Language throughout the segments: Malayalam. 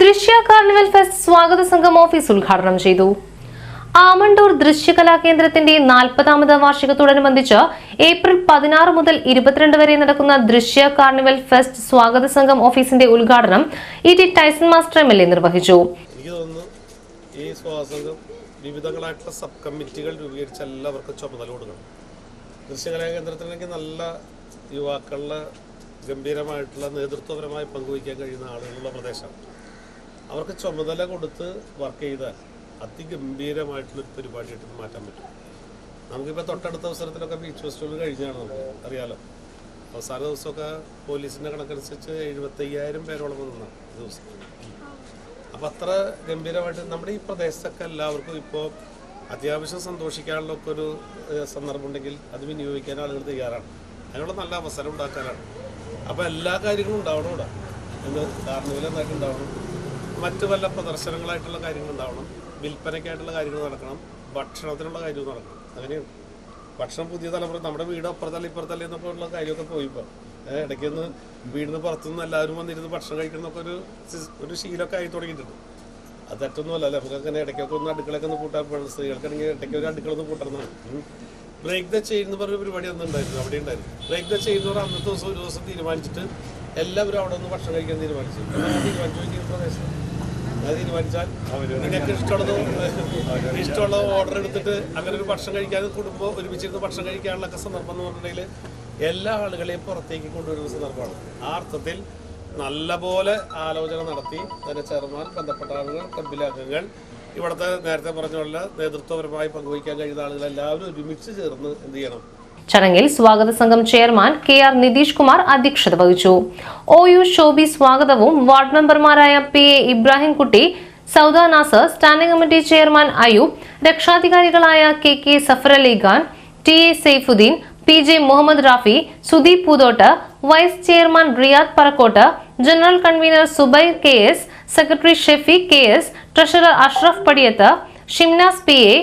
ദൃശ്യ കാർണിവൽ ഫെസ്റ്റ് സ്വാഗത സംഘം ഓഫീസ് ഉദ്ഘാടനം ചെയ്തു. ആമണ്ടൂർ ദൃശ്യകലാ കേന്ദ്രത്തിന്റെ നാൽപ്പതാമത് വാർഷികത്തോടനുബന്ധിച്ച് ഏപ്രിൽ പതിനാറ് മുതൽ ഇരുപത്തിരണ്ട് വരെ നടക്കുന്ന ദൃശ്യ കാർണിവൽ ഫെസ്റ്റ് സ്വാഗത സംഘം ഓഫീസിന്റെ ഉദ്ഘാടനം E T Tyson master M L A നിർവഹിച്ചു. ഈ സ്വാസംഗം വിവിധങ്ങളായിട്ടുള്ള സബ് കമ്മിറ്റികൾ രൂപീകരിച്ച് എല്ലാവർക്കും ചുമതല കൊടുക്കണം. ദൃശ്യകലാ കേന്ദ്രത്തിലേക്ക് നല്ല യുവാക്കളുടെ ഗംഭീരമായിട്ടുള്ള നേതൃത്വപരമായി പങ്കുവയ്ക്കാൻ കഴിയുന്ന ആളുകളുള്ള പ്രദേശമാണ് അവർക്ക് ചുമതല കൊടുത്ത് വർക്ക് ചെയ്താൽ അതിഗംഭീരമായിട്ടുള്ളൊരു പരിപാടിയായിട്ട് മാറ്റാൻ പറ്റും. നമുക്കിപ്പോൾ തൊട്ടടുത്ത അവസരത്തിലൊക്കെ ബീച്ച് ഫെസ്റ്റിവൽ കഴിഞ്ഞാണ് നമുക്ക് അറിയാലോ. അവസാന ദിവസമൊക്കെ പോലീസിന്റെ കണക്കനുസരിച്ച് എഴുപത്തയ്യായിരം പേരോളം വന്നതാണ് ദിവസം. അപ്പം അത്ര ഗംഭീരമായിട്ട് നമ്മുടെ ഈ പ്രദേശത്തൊക്കെ എല്ലാവർക്കും ഇപ്പോൾ അത്യാവശ്യം സന്തോഷിക്കാനുള്ള ഒക്കെ ഒരു സന്ദർഭം ഉണ്ടെങ്കിൽ അത് വിനിയോഗിക്കാൻ ആളുകൾ തയ്യാറാണ്. അതിനുള്ള നല്ല അവസരം ഉണ്ടാക്കാനാണ്. അപ്പോൾ എല്ലാ കാര്യങ്ങളും ഉണ്ടാവണം ഇവിടെ. എന്ന് കാർണിവൽ എന്തായിട്ട് ഉണ്ടാവണം. മറ്റ് വല്ല പ്രദർശനങ്ങളായിട്ടുള്ള കാര്യങ്ങൾ ഉണ്ടാവണം. വിൽപ്പനയ്ക്കായിട്ടുള്ള കാര്യങ്ങൾ നടക്കണം. ഭക്ഷണത്തിനുള്ള കാര്യങ്ങൾ നടക്കണം. അങ്ങനെയാണ് ഭക്ഷണം പുതിയ തലമുറ നമ്മുടെ വീട് അപ്പുറത്തല്ല ഇപ്പുറത്തല്ല എന്നൊക്കെ ഉള്ള കാര്യമൊക്കെ പോയി ഇടയ്ക്ക് ഇടയ്ക്കൊന്ന് വീടിന് പുറത്തുനിന്ന് എല്ലാവരും വന്നിരുന്ന് ഭക്ഷണം കഴിക്കുന്നൊക്കെ ഒരു ഒരു ശീലമൊക്കെ ആയി തുടങ്ങിയിട്ടുണ്ട്. അത് തെറ്റൊന്നുമല്ല. നമുക്ക് അങ്ങനെ ഇടയ്ക്കൊക്കെ ഒന്ന് അടുക്കളയൊക്കെ ഒന്ന് കൂട്ടാൻ പാടില്ല സ്ത്രീകൾക്കാണെങ്കിൽ ഇടയ്ക്ക് ഒരു അടുക്കള ഒന്ന് കൂട്ടണമെന്നാണ് ബ്രേക്ക് ദ ചെയിൻ എന്ന് പറഞ്ഞ പരിപാടി അന്ന് ഉണ്ടായിരുന്നു. അവിടെ ഉണ്ടായിരുന്നു. ബ്രേക്ക് ദ ചെയിൻ എന്ന് അന്നത്തെ ദിവസം ഒരു ദിവസം തീരുമാനിച്ചിട്ട് എല്ലാവരും അവിടെ ഒന്ന് ഭക്ഷണം കഴിക്കാൻ തീരുമാനിച്ചു. തീരുമാനിച്ചു പ്രദേശം. അത് തീരുമാനിച്ചാൽ നിങ്ങൾക്ക് ഇഷ്ടമുള്ളത് ഇഷ്ടമുള്ള ഓർഡർ എടുത്തിട്ട് അങ്ങനെ ഒരു ഭക്ഷണം കഴിക്കാൻ കുടുംബം ഒരുമിച്ചിരുന്ന് ഭക്ഷണം കഴിക്കാനുള്ള സന്ദർഭം എന്ന് പറഞ്ഞിട്ടുണ്ടെങ്കിൽ എല്ലാ ആളുകളെയും പുറത്തേക്ക് കൊണ്ടുവരുന്ന സന്ദർഭമാണ്. ആ അർത്ഥത്തിൽ നല്ലപോലെ ആലോചന നടത്തി തന്നെ ചെയർമാൻ ബന്ധപ്പെട്ട ആളുകൾ ക്ലബിലെ ഇവിടുത്തെ നേരത്തെ പറഞ്ഞ പോലെ നേതൃത്വപരമായി പങ്കുവയ്ക്കാൻ കഴിയുന്ന ആളുകൾ എല്ലാവരും ഒരുമിച്ച് ചേർന്ന് എന്ത് ചെയ്യണം? ചടങ്ങിൽ സ്വാഗത സംഘം chairman K R Nitish Kumar അധ്യക്ഷത വഹിച്ചു. ഒ യു ഷോബി സ്വാഗതവും വാർഡ് മെമ്പർമാരായ P A Ibrahimkutty Sauda Nasar standing committee chairman Ayub രക്ഷാധികാരികളായ K K Safar Ali Khan T A Saifuddin P J Muhammad Rafi Sudeep Poothottu vice chairman Riyad Parakkottu general convener Zubair K S secretary Shefi K S treasurer Ashraf Padiyath Shimnas P A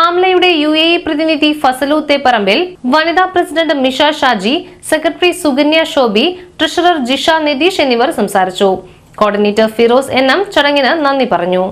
ആംലയുടെ U A പ്രതിനിധി ഫസലു പറമ്പിൽ വനിതാ president Misha Shaji secretary Sukanya Shobi treasurer Jisha Nitish എന്നിവർ സംസാരിച്ചു. കോർഡിനേറ്റർ ഫിറോസ് എൻ എം ചടങ്ങിന് നന്ദി പറഞ്ഞു.